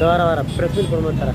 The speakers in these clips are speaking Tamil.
ದೋರವಾರ ಪ್ರಫುಲ್ ಕೊಡ್ತಾರೆ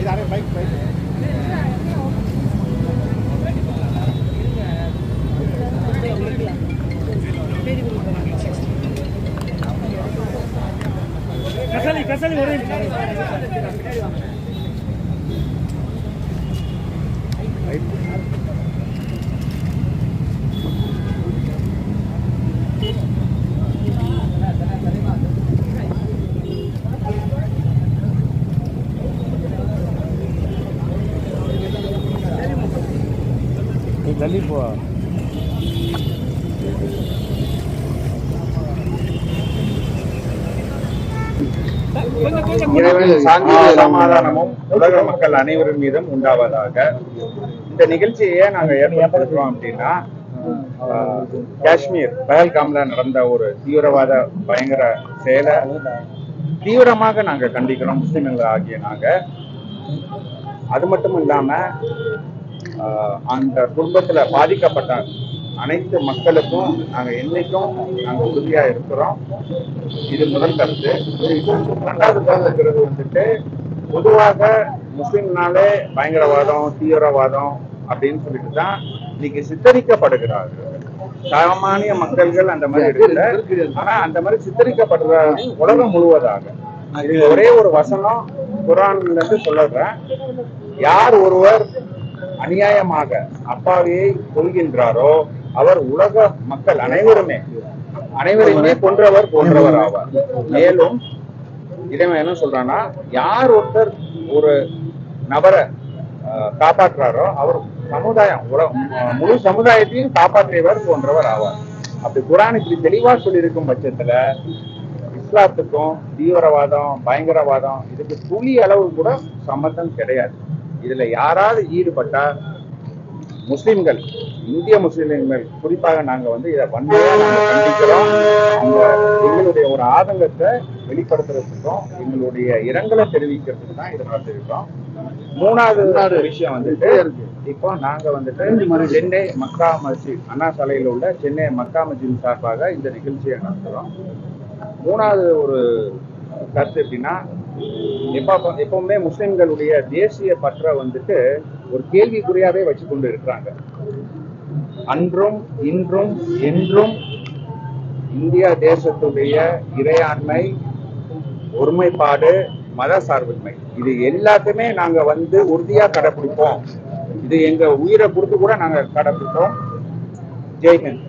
இதாரே பைக் பைக் கசலி கசலி ஒரே நீ தள்ளி போ சாந்தியும் சமாதானமும் உலக மக்கள் அனைவரின் மீதும் உண்டாவதாக இந்த நிகழ்ச்சியை ஏன் நாங்க ஏற்படுத்துறோம் அப்படின்னா காஷ்மீர் பஹல்காம்ல நடந்த ஒரு தீவிரவாத பயங்கர செயலை தீவிரமாக நாங்க கண்டிக்கிறோம் முஸ்லிம்கள் ஆகிய நாங்க. அது மட்டும் இல்லாம அந்த குடும்பத்துல பாதிக்கப்பட்ட அனைத்து மக்களுக்கும் நாங்க என்னைக்கும் நாங்க உறுதியா இருக்கிறோம். இது முதல் கருத்து. ரெண்டாவது கருத்துக்கிறது வந்துட்டு பொதுவாக முஸ்லிம்னாலே பயங்கரவாதம் தீவிரவாதம் அப்படின்னு சொல்லிட்டு தான் இன்னைக்கு சித்தரிக்கப்படுகிறார்கள். சாமானிய மக்கள்கள் அந்த மாதிரி இருக்குல்ல ஆனா அந்த மாதிரி சித்தரிக்கப்படுற உலகம் முழுவதாக. இது ஒரே ஒரு வசனம் குரான்ல இருந்து சொல்லுறேன் யார் ஒருவர் அநியாயமாக அப்பாவியை கொள்கின்றாரோ அவர் உலக மக்கள் அனைவருமே அனைவருமே கொன்றவர் போன்றவர் ஆவார். மேலும் இறைவன் என்ன சொல்றான்னா யார் ஒருத்தர் ஒரு நபரை ஆஹ், காப்பாற்றுறாரோ அவர் சமுதாயம் முழு சமுதாயத்தையும் காப்பாற்றியவர் போன்றவர் ஆவார். அப்படி குரான் இப்படி தெளிவா சொல்லியிருக்கும் பட்சத்துல இஸ்லாத்துக்கும் தீவிரவாதம் பயங்கரவாதம் இதுக்கு துளி அளவு கூட சம்மந்தம் கிடையாது. இதுல யாராவது ஈடுபட்டா முஸ்லிம்கள் இந்திய முஸ்லிம்கள் குறிப்பாக நாங்க வந்து இதை வன்மையா நாங்க கண்டிக்கிறோம். அவங்க எங்களுடைய ஒரு ஆதங்கத்தை வெளிப்படுத்துறதுக்கும் எங்களுடைய இரங்கலை தெரிவிக்கிறதுக்கு தான் இதை நடத்திருக்கோம் மூணாவது விஷயம் வந்துட்டு இப்போ நாங்க வந்துட்டு சென்னை மக்கா மஸ்ஜித் அண்ணா சாலையில் உள்ள சென்னை மக்கா மஸ்ஜித் சார்பாக இந்த நிகழ்ச்சியை நடத்துறோம். மூணாவது ஒரு கருத்து எப்படின்னா எப்போ எப்பவுமே முஸ்லிம்களுடைய தேசிய பற்றை வந்துட்டு ஒரு கேள்விக்குறியாவே வச்சு கொண்டு இருக்கிறாங்க. அன்றும் இன்றும் என்றும் இந்தியா தேசத்துடைய இறையாண்மை ஒருமைப்பாடு மத சார்பின்மை இது எல்லாத்தையுமே நாங்க வந்து உறுதியா கடைபிடிப்போம் இது எங்க உயிரை கொடுத்து கூட நாங்க கடைபிடிப்போம் ஜெய்ஹிந்த்